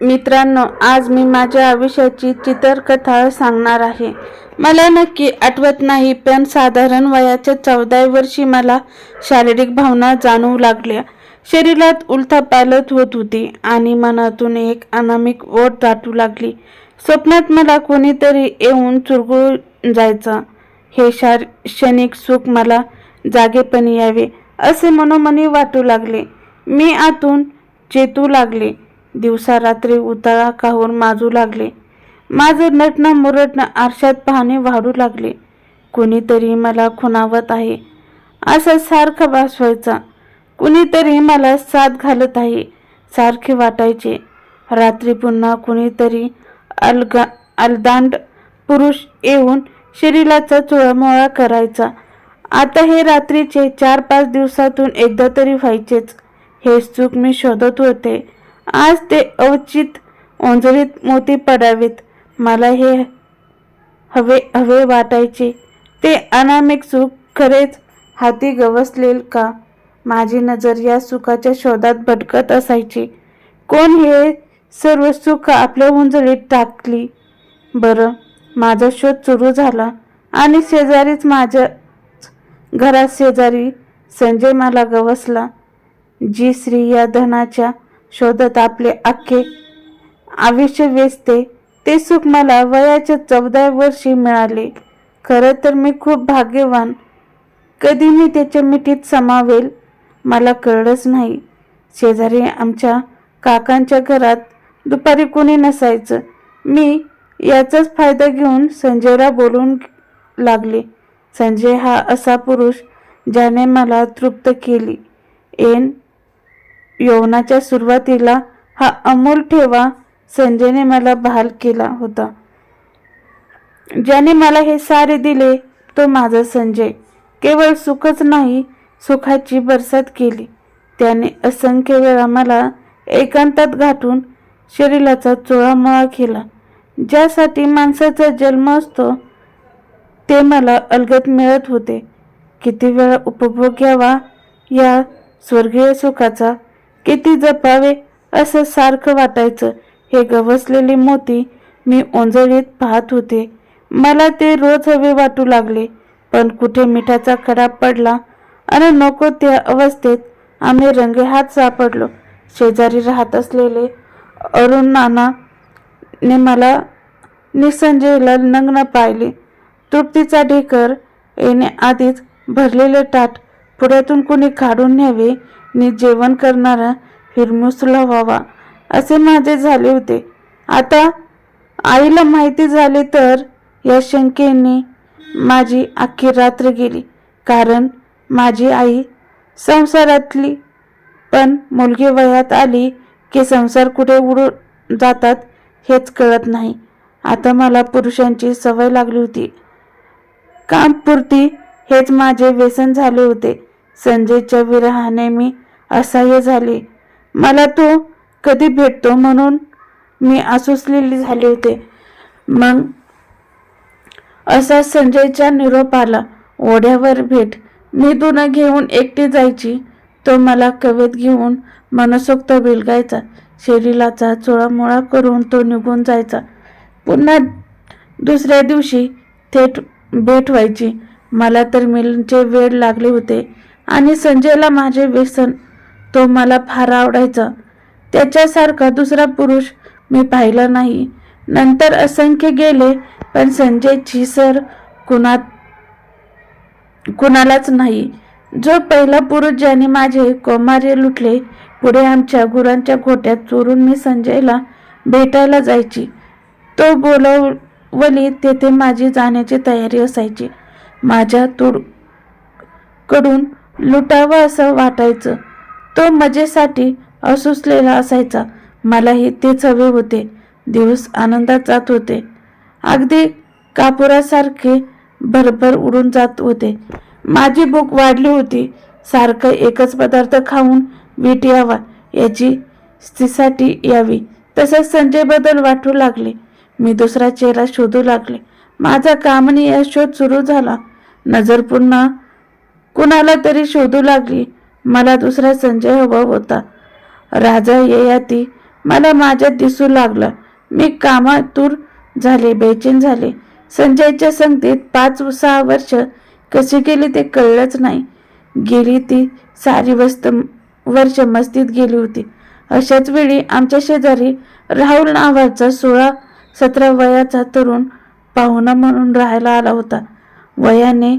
मित्रांनो आज मी माझ्या आयुष्याची चित्रकथा सांगणार आहे. मला नक्की आठवत नाही पण साधारण वयाच्या चौदा वर्षी मला शारीरिक भावना जाणवू लागल्या. शरीरात उलथा पालत होत होती आणि मनातून एक अनामिक ओढ दाटू लागली. स्वप्नात मला कोणीतरी येऊन चुरगळून जायचं. हे शार क्षणिक सुख मला जागेपणी यावे असे मनोमनी वाटू लागले. मी आतून चेतू लागले. दिवसा रात्री उताळा खाऊन माजू लागले. माझं नटणं मुरटणं आरशात पाहणे वाढू लागले. कुणीतरी मला खुणावत आहे. असं सारखं भासवायचा कुणीतरी मला साथ घालत आहे. सारखे वाटायचे. रात्री पुन्हा कुणीतरी अलगा अलदांड पुरुष येऊन शरीराचा चुळामोळा करायचा. आता हे रात्रीचे चार पाच दिवसातून एकदा तरी व्हायचेच. हे चूक मी शोधत होते. आज ते अवचित ओंजळीत मोती पडावेत. मला हे हवे हवे वाटायचे. ते अनामिक सुख खरेच हाती गवसलेल का? माझी नजर या सुखाच्या शोधात भटकत असायची. कोण हे सर्व सुख आपल्या उंजळीत टाकली? बरं माझा शोध सुरू झाला. आणि शेजारीच माझ्या घरात शेजारी संजय मला गवसला. जी स्त्री या धनाच्या शोधत आपले अख्खे आयुष्य वेचते ते सुख मला वयाच्या चौदा वर्षी मिळाले. खरं तर मी खूप भाग्यवान. कधी मी त्याच्या मिठीत समावेल? मला कळलंच नाही. शेजारी आमच्या काकांच्या घरात दुपारी कोणी नसायचं. मी याचाच फायदा घेऊन संजयला बोलून लागले. संजय हा असा पुरुष ज्याने मला तृप्त केली. एन. यवनाच्या सुरुवातीला हा अमोल ठेवा संजयने मला बहाल केला होता. ज्याने मला हे सारे दिले तो माझा संजय. केवळ सुखच नाही सुखाची बरसात केली. त्याने असंख्य वेळा मला एकांतात घाटून शरीराचा चोळामोळा केला. ज्यासाठी माणसाचा जन्म असतो ते मला अलगत मिळत होते. किती वेळा उपभोग घ्यावा या स्वर्गीय सुखाचा किती जपावे असं सारखं वाटायचं. हे गवसलेले मोती मी ओंजळीत पाहत होते. मला ते रोज हवे वाटू लागले पण कुठे मिठाचा खडा पडला आणि नको त्या अवस्थेत आम्ही रंगेहात सापडलो. शेजारी राहत असलेले अरुण नाना ने मला निसंजयला नग्न पाहिले. तृप्तीचा ढेकर येण्याआधीच भरलेले ताट पुढ्यातून कुणी काढून न्यावे मी जेवण करणारा हिरमुसला व्हावा असे माझे झाले होते. आता आईला माहिती झाले तर या शंकेने माझी अख्खी रात्र गेली. कारण माझी आई संसारातली पण मुलगी वयात आली की संसार कुठे उडून जातात हेच कळत नाही. आता मला पुरुषांची सवय लागली होती. कामपुरती हेच माझे व्यसन झाले होते. संजयच्या विरहाने मी असह्य झाले. मला तो कधी भेटतो म्हणून मी आसुसलेली झाले होते. मग असा संजयचा निरोप आला ओढ्यावर भेट. मी दुनं घेऊन एकटी जायची. तो मला कवेत घेऊन मनसोक्त बिलगायचा शरीराचा चोळामोळा करून तो निघून जायचा. पुन्हा दुसऱ्या दिवशी थेट भेट व्हायची. मला तर मिलचे वेळ लागले होते. आणि संजयला माझे व्यसन. तो मला फार आवडायचा. त्याच्यासारखा दुसरा पुरुष मी पाहिला नाही. नंतर असंख्य गेले पण संजयची सर कुणात कुणालाच नाही. जो पहिला पुरुष ज्याने माझे कौमार्य लुटले पुढे आमच्या गुरांच्या गोट्यात चोरून मी संजयला भेटायला जायची. तो बोलवली तेथे माझी जाण्याची तयारी असायची. माझ्या तुडकडून लुटावं असं वाटायचं. तो मजेसाठी असुसलेला असायचा. मलाही तेच हवे होते. दिवस आनंदात जात होते. अगदी कापुरासारखे भरभर उडून जात होते. माझी भूक वाढली होती. सारखं एकच पदार्थ खाऊन वीट यावा याची स्थितीसाठी यावी. तसंच संजय बदल वाटू लागले. मी दुसरा चेहरा शोधू लागले. माझा कामणी या शोध सुरू झाला. नजर पुन्हा कुणाला तरी शोधू लागली. मला दुसरा संजय हवा होता. राजा ययाती मला माझ्यात दिसू लागला. मी कामातूर झाले बेचैन झाले. संजयच्या संगतीत पाच सहा वर्ष कशी गेली ते कळलंच नाही. गेली ती सारी वस्त वर्ष मस्तीत गेली होती. अशाच वेळी आमच्या शेजारी राहुल नावाचा सोळा सतरा वयाचा तरुण पाहुणा म्हणून राहायला आला होता. वयाने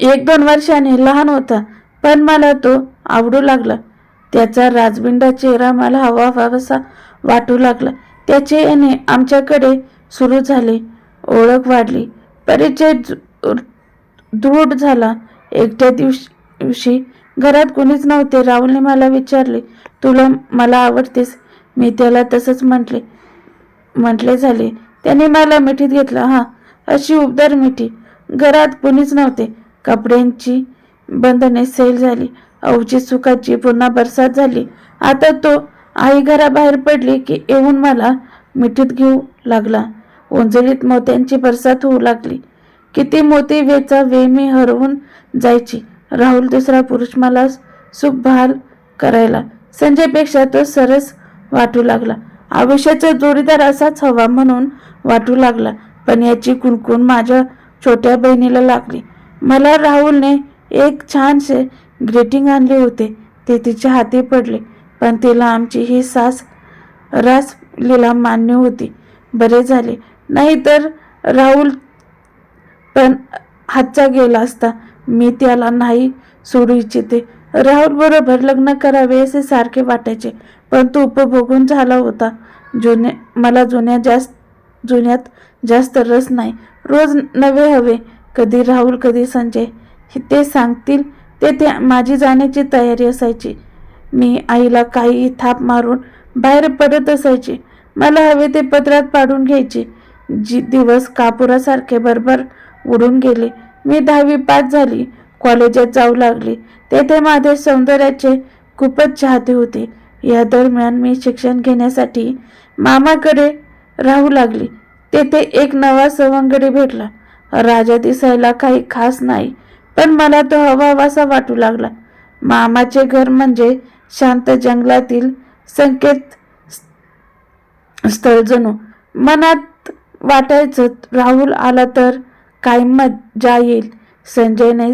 एक दोन वर्षाने लहान होता पण मला तो आवडू लागला. त्याचा राजबिंडा चेहरा मला हवा हवासा वाटू लागला. त्याचे येणे आमच्याकडे सुरू झाले. ओळख वाढली. परिचय दृढ झाला. एकट्या दिवशी दिवशी घरात कोणीच नव्हते. राहुलने मला विचारले तुला मला आवडतेस? मी त्याला तसंच म्हटले म्हटले झाले. त्याने मला मिठीत घेतलं. हा अशी उबदार मिठी. घरात कोणीच नव्हते. कपड्यांची बंधने सैल झाली. अवची सुखाची पुन्हा बरसात झाली. आता तो आई घराबाहेर पडली की येऊन मला मिठीत घेऊ लागला. ओंजळीत मोत्यांची बरसात होऊ लागली. किती मोती वेचा वे मी हरवून जायची. राहुल दुसरा पुरुष मला सुखभाल करायला. संजयपेक्षा तो सरस वाटू लागला. आयुष्याचा जोडीदार असाच हवा म्हणून वाटू लागला. पण याची कुणकुण माझ्या छोट्या बहिणीला लागली. मला राहुलने एक छानसे ग्रेटिंग आणले होते. ते तिच्या हाती पडले पण तिला आमची ही सास रास लीला मान्य होती. बरे झाले. नाहीतर राहुल पण हातचा गेला असता. मी त्याला नाही सोडू इच्छिते. राहुल बरोबर लग्न करावे असे सारखे वाटायचे पण तो उपभोगून झाला होता. जुने मला जुन्या जास्त जुन्यात जास्त रस नाही. रोज नवे हवे. कधी राहुल कधी संजय ते सांगतील. ते ते माझी जाण्याची तयारी असायची. मी आईला काही थाप मारून बाहेर पडत असायची. मला हवे ते पत्रात पाडून घ्यायचे. जी दिवस कापुरासारखे बरोबर उडून गेले. मी दहावी पास झाली. कॉलेजात जाऊ लागली. तेथे माझे सौंदर्याचे खूपच चाहते होते. या दरम्यान मी शिक्षण घेण्यासाठी मामाकडे राहू लागली. तेथे एक नवा सवंगडी भेटला. राजा दिसायला काही खास नाही पण मला तो हवावासा वाटू लागला. मामाचे घर म्हणजे शांत जंगलातील संकेत स्थळ जणू. मनात वाटायचं राहुल आला तर काय मजा येईल? संजयने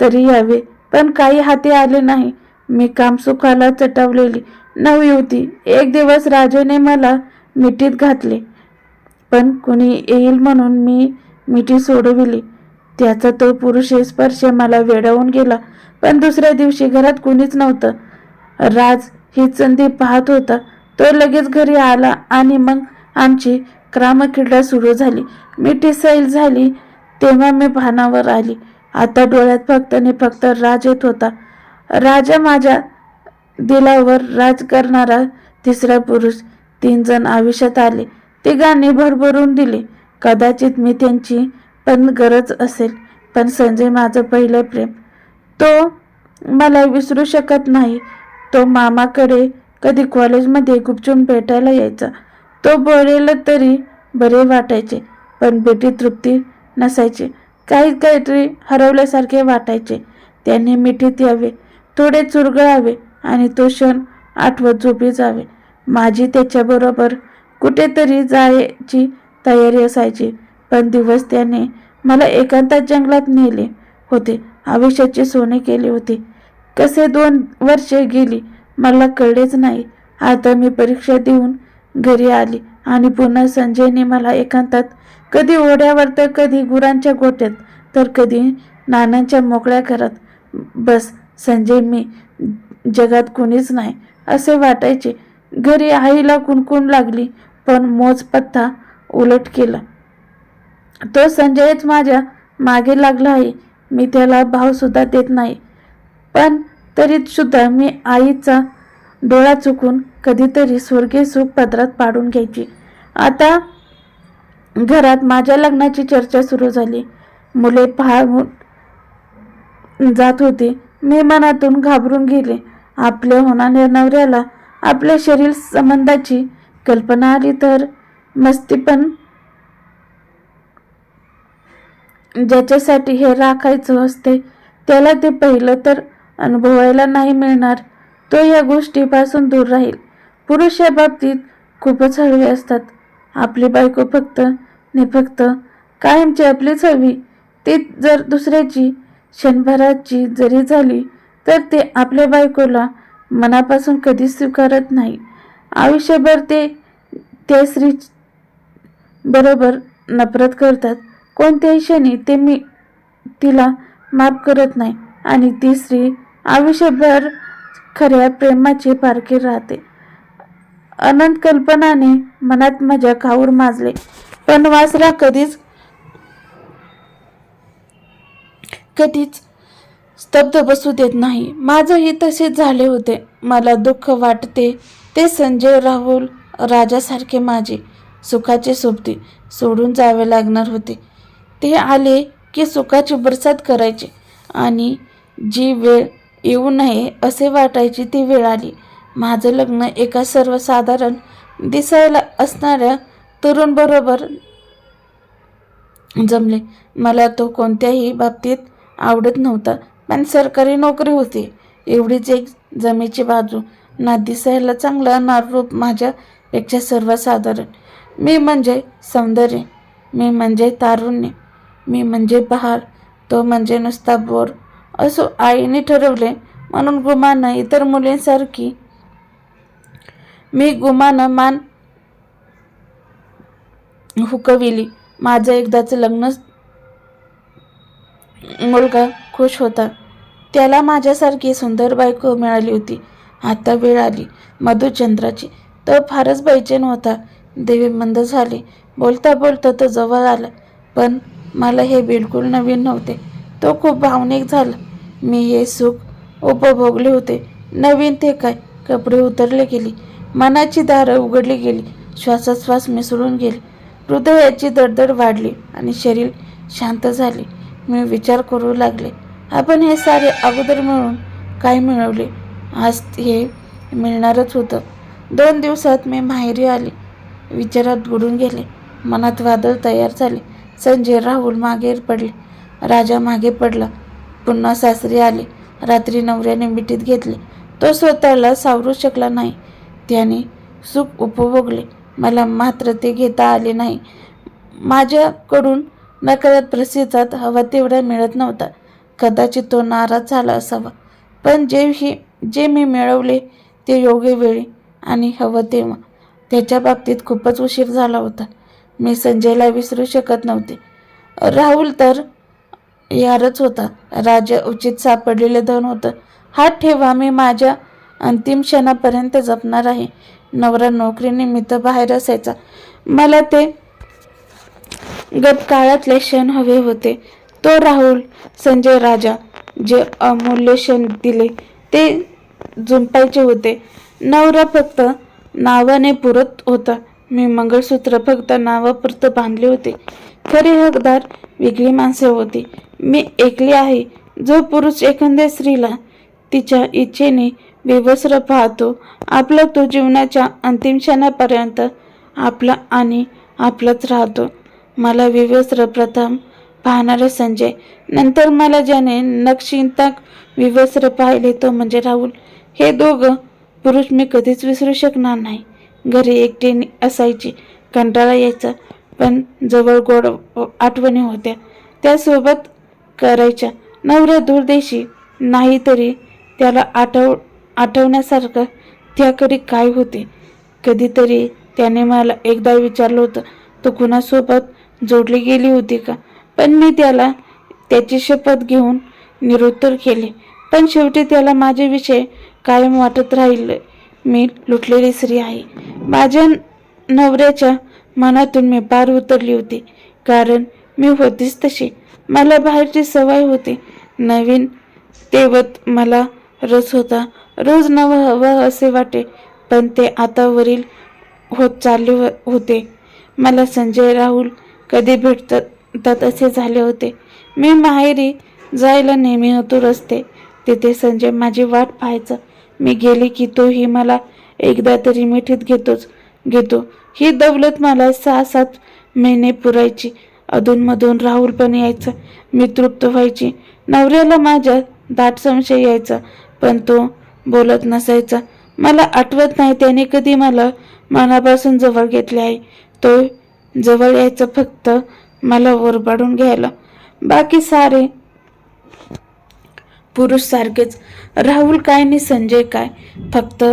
तरी यावे पण काही हाती आले नाही. मी काम सुखाला चटवलेली नवी होती. एक दिवस राजेने मला मिठीत घातले पण कुणी येईल म्हणून मी मिठी सोडविली. त्याचा तो पुरुष स्पर्श मला वेडावून गेला पण दुसऱ्या दिवशी घरात कुणीच नव्हतं. राज ही संधी पाहत होता. तो लगेच घरी आला आणि मग आमची क्रामक्रीडा सुरू झाली. मिठी सैल झाली तेव्हा मी भानावर आली. आता डोळ्यात फक्त आणि फक्त राज येत होता. राजा माझ्या दिलावर राज करणारा तिसरा पुरुष तीन जण आयुष्यात आले. तिघांनी भरभरून दिले. कदाचित मी त्यांची पण गरज असेल पण संजय माझं पहिलं प्रेम. तो मला विसरू शकत नाही. तो मामाकडे कधी कॉलेजमध्ये गुपचून भेटायला यायचा. तो बोलेल तरी बरे वाटायचे पण बेटी तृप्ती नसायची. काही काहीतरी हरवल्यासारखे वाटायचे. त्याने मिठीत यावे थोडे चुरगळावे आणि तो क्षण आठवत झोपी जावे. माझी त्याच्याबरोबर कुठेतरी जायची तयारी असायची. पण दिवस त्याने मला एकांतात जंगलात नेले होते. आयुष्याचे सोने केले होते. कसे दोन वर्षे गेली मला कळलेच नाही. आता मी परीक्षा देऊन घरी आली आणि पुन्हा संजयने मला एकांतात कधी ओढ्यावर तर कधी गुरांच्या गोट्यात तर कधी नानांच्या मोकळ्या घरात. बस संजय मी जगात कुणीच नाही असे वाटायचे. घरी आईला कुणकुण लागली पण मोज पत्ता उलट केला. तो संजयच माझ्या मागे लागला आहे. मी त्याला भावसुद्धा देत नाही. पण तरीसुद्धा मी आईचा डोळा चुकून कधीतरी स्वर्गीय सुख पदरात पाडून घ्यायची. आता घरात माझ्या लग्नाची चर्चा सुरू झाली. मुले पाहून जात होती. मी मनातून घाबरून गेले. आपल्या होणाऱ्या नवऱ्याला आपल्या शरीर संबंधाची कल्पना आली तर मस्ती पण. ज्याच्यासाठी हे राखायचं असते त्याला ते पहिलं तर अनुभवायला नाही मिळणार. तो या गोष्टीपासून दूर राहील. पुरुष या बाबतीत खूपच हळवे असतात. आपली बायको फक्त ने फक्त कायमची आपलीच हवी. ती जर दुसऱ्याची क्षणभराची जरी झाली तर ते आपल्या बायकोला मनापासून कधीच स्वीकारत नाही. आयुष्यभर ते त्या स्त्री बरोबर नफरत करतात. कोणत्याही क्षणी ते मी तिला माफ करत नाही. आणि ती स्त्री आयुष्यभर खऱ्या प्रेमाचे पारखे राहते. अनंत कल्पनाने मनात माझ्या खाऊर माजले. पण वासरा कधीच कधीच स्तब्ध बसू देत नाही. माझंही तसेच झाले होते. मला दुःख वाटते. ते संजय राहुल राजासारखे माझे. सुखाचे सोबती सोडून जावे लागणार होते. ते आले की सुखाची बरसात करायची आणि जी वेळ येऊ नये असे वाटायची ती वेळ आली. माझं लग्न एका सर्वसाधारण दिसायला असणाऱ्या तरुणबरोबर जमले. मला तो कोणत्याही बाबतीत आवडत नव्हता पण सरकारी नोकरी होती. एवढीच एक जमेची बाजू. ना दिसायला चांगला ना रूप माझ्यापेक्षा सर्वसाधारण. मी म्हणजे सौंदर्य मी म्हणजे तारुण्य मी म्हणजे बहार तो म्हणजे नुसता बोर असो आईने ठरवले. म्हणून गुमानं इतर मुलींसारखी मी गुमानं मान हुकविली. माझं एकदाचं लग्न मुलगा खुश होता. त्याला माझ्यासारखी सुंदर बायको मिळाली होती. आता वेळ आली. मधुचंद्राची. तो फारच बैचेन होता. देवी मंद झाली. बोलता बोलता तो जवळ आला. पण मला हे बिलकुल नवीन नव्हते. तो खूप भावनिक झाला. मी हे सुख उपभोगले होते. नवीन ते काय? कपडे उतरले गेली. मनाची दारं उघडली गेली. श्वासाश्वास मिसळून गेले. हृदयाची दडदड वाढली आणि शरीर शांत झाले. मी विचार करू लागले. आपण हे सारे अगोदर मिळून काय मिळवले? आज हे मिळणारच होतं. दोन दिवसात मी माहेरी आली. विचारात बुडून गेले. मनात वादळ तयार झाले. संजय राहुल मागे पडले. राजा मागे पडला. पुन्हा सासरी आले. रात्री नवऱ्याने मिठीत घेतले. तो स्वतःला सावरू शकला नाही. त्याने सुख उपभोगले. मला मात्र ते घेता आले नाही. माझ्याकडून नकळत प्रसिद्धात हवा तेवढा मिळत नव्हता. कदाचित तो नाराज झाला असावा. पण जे ही जे मी मिळवले ते योग्य वेळी आणि हवं तेव्हा. त्याच्या बाबतीत खूपच उशीर झाला होता. मी संजयला विसरू शकत नव्हते. राहुल तर यारच होता. राजा उचित सापडलेले धन होतं. हात ठेवा मी माझ्या अंतिम क्षणापर्यंत जपणार आहे. नवरा नोकरीनिमित्त बाहेर असायचा. मला ते गतकाळातले क्षण हवे होते. तो राहुल संजय राजा जे अमूल्य क्षण दिले ते जुंपायचे होते. नवरा फक्त नावाने पुरत होता. मी मंगळसूत्र फक्त नावापुरतं बांधले होते. खरे हकदार वेगळी माणसे होती. मी ऐकली आहे. जो पुरुष एखाद्या स्त्रीला तिच्या इच्छेने विवस्त्र पाहतो आपला तो जीवनाच्या अंतिम क्षणापर्यंत आपला आणि आपलाच राहतो. मला विवस्त्र प्रथम पाहणारा संजय नंतर मला ज्याने नक्षिंतक विवस्त्र पाहिले तो म्हणजे राहुल. हे दोघं पुरुष मी कधीच विसरू शकणार नाही. घरी एकटीने असायची कंटाळा यायचा पण जवळ गोड आठवणी होत्या. त्यासोबत करायच्या. नवऱ्या दूरदेशी नाही तरी त्याला आठव आठवण्यासारखं त्याकडे काय होते? कधीतरी त्याने मला एकदा विचारलं होतं तो कुणासोबत जोडली गेली होती का? पण मी त्याला त्याची शपथ घेऊन निरुत्तर केले. पण शेवटी त्याला माझ्याविषयी कायम वाटत राहिले. मी लुटलेली स्त्री आहे. माझ्या नवऱ्याच्या मनातून मी पार उतरली होती. कारण मी होतीच तशी. मला बाहेरची सवय होती. नवीन तेवत मला रस होता. रोज नवं हवं असे वाटे. पण ते आता वरील होत चालले हो- होते. मला संजय राहुल कधी भेटतात असे झाले होते. मी माहेरी जायला नेहमी होतो रस्ते. तिथे संजय माझी वाट पाहायचा मी गेले की तोही मला एकदा तरी मिठीत घेतोच घेतो. ही दौलत मला सहा सात महिने पुरायची. अधूनमधून राहुल पण यायचा मी तृप्त व्हायची. नवऱ्याला माझ्या दाट संशय यायचा पण तो बोलत नसायचा. मला आठवत नाही त्याने कधी मला मनापासून जवळ घेतले आहे. तो जवळ यायचं फक्त मला ओरबाडून घ्यायला. बाकी सारे पुरुष सारखेच. राहुल काय आणि संजय काय? फक्त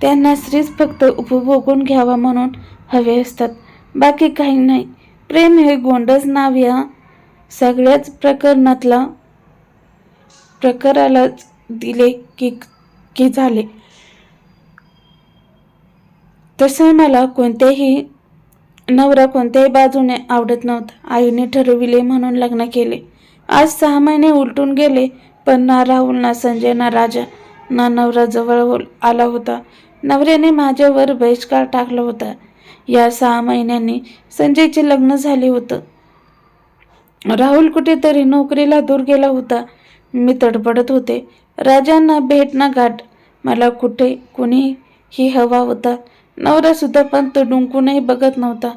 त्यांना स्त्रीच फक्त उपभोगून घ्यावा म्हणून हवे असतात. बाकी काही नाही. प्रेम हे गोंडस नाव या सगळ्याच प्रकरणातला प्रकारालाच दिले की की झाले. तसं मला कोणत्याही नवरा कोणत्याही बाजूने आवडत नव्हता. आईने ठरविले म्हणून लग्न केले. आज सहा महिने उलटून गेले. पण ना राहुल ना संजय ना राजा ना नवरा जवळ आला होता. नवऱ्याने माझ्यावर बहिष्कार टाकला होता. या सहा महिन्यांनी संजयचे लग्न झाले होतं. राहुल कुठेतरी नोकरीला दूर गेला होता. मी तडपडत होते. राजांना भेट ना गाठ. मला कुठे कुणीही हवा होता. नवरा सुद्धा पण तो डुंकूनही बघत नव्हता.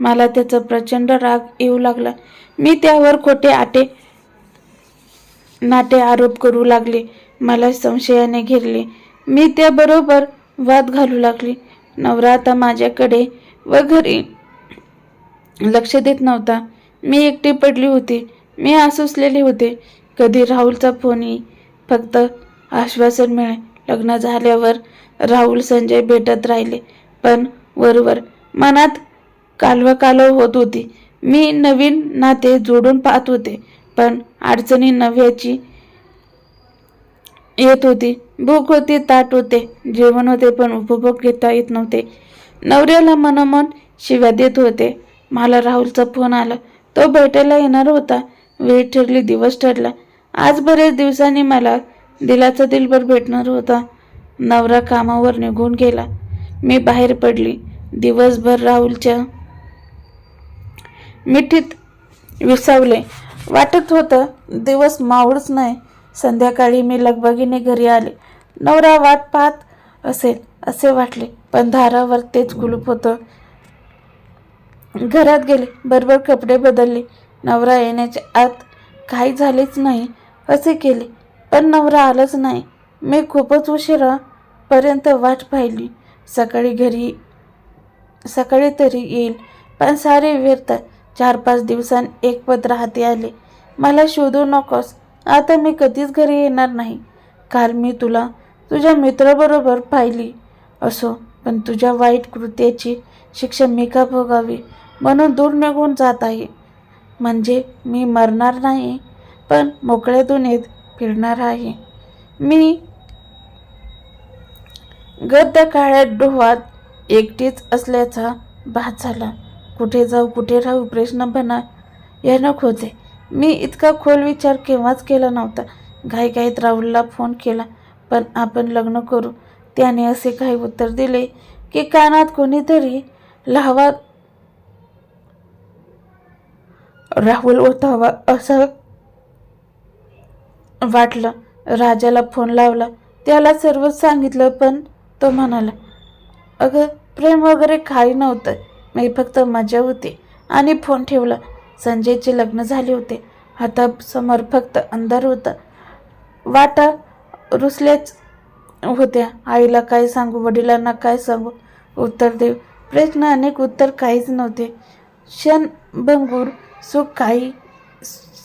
मला त्याचा प्रचंड राग येऊ लागला. मी त्यावर खोटे आटे नाटे आरोप करू लागले. मला संशयाने घेरले. मी त्याबरोबर वाद घालू लागले. नवरा आता माझ्याकडे व घरी लक्ष देत नव्हता. मी एकटी पडली होती. मी आसुसलेले होते. कधी राहुलचा फोन येई फक्त आश्वासन मिळे लग्न झाल्यावर राहुल संजय भेटत राहिले. पण वरवर मनात कालवा कालव होत होती. मी नवीन नाते जोडून पाहत होते. पण अडचणी नव्याची येत होती. भूक होती ताट होते जेवण होते पण उपभोग घेता येत नव्हते. नवऱ्याला मनोमन शिव्या देत होते. मला राहुलचा फोन आला. तो भेटायला येणार होता. वेळ ठरली दिवस ठरला. आज बरेच दिवसांनी मला दिलाचा दिलभर भेटणार होता. नवरा कामावर निघून गेला. मी बाहेर पडली. दिवसभर राहुलच्या मिठीत विसावले. वाटत होतं दिवस मावळच नाही. संध्याकाळी मी लगबगीने घरी आले. नवरा वाट पाहत असेल असे वाटले. पण दारावर तेच कुलूप होतं. घरात गेले बरोबर कपडे बदलले. नवरा येण्याच्या आत काही झालेच नाही असे केले. पण नवरा आलाच नाही. मी खूपच उशिरापर्यंत वाट पाहिली. सकाळी घरी सकाळी तरी येईल पण सारे व्यर्थ. चार पाच दिवसांत एक पत्र हाती आले. मला शोधू नकोस. आता मी कधीच घरी येणार नाही. काल मी तुला तुझ्या मित्राबरोबर पाहिली असो पण तुझ्या वाईट कृत्याची शिक्षा मी का भोगावी? म्हणून दूर निघून जात आहे. म्हणजे मी मरणार नाही पण मोकळ्या दुनियेत फिरणार आहे. मी गद्द काळ्या डोहात एकटीच असल्याचा भास झाला. कुठे जाऊ कुठे राहू प्रश्न बना यानं खोचे मी इतका खोल विचार केव्हाच केला नव्हता. घाईघाईत राहुलला फोन केला पण आपण लग्न करू. त्याने असे काही उत्तर दिले की कानात कोणीतरी लावा राहुल ओतावा असं वाटलं. राजाला फोन लावला. त्याला सर्वच सांगितलं पण तो म्हणाला अगं प्रेम वगैरे काही नव्हतं. मी फक्त मजा होती. आणि फोन ठेवला. संजयचे लग्न झाले होते. हातासमोर फक्त अंधार होता. वाटा रुसल्याच होत्या. आईला काय सांगू? वडिलांना काय सांगू? उत्तर देऊ. प्रश्न अनेक उत्तर काहीच नव्हते. क्षण भंगूर सुख काही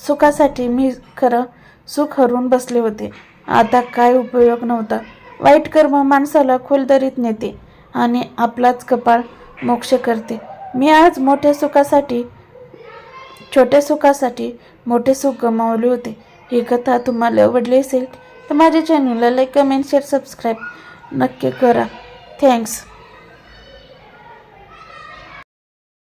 सुखासाठी मी खरं सुख हरून बसले होते. आता काय उपयोग नव्हता. वाईट कर्म माणसाला खोलदरीत नेते. आणि आपलाच कपाळ मोक्ष करते. मी आज मोठ्या सुखासाठी छोट्या सुखासाठी मोठे सुख गमावले होते. ही कथा तुम्हाला आवडली असेल तर माझ्या चॅनलला लाईक कमेंट शेअर सबस्क्राईब नक्की करा. थँक्स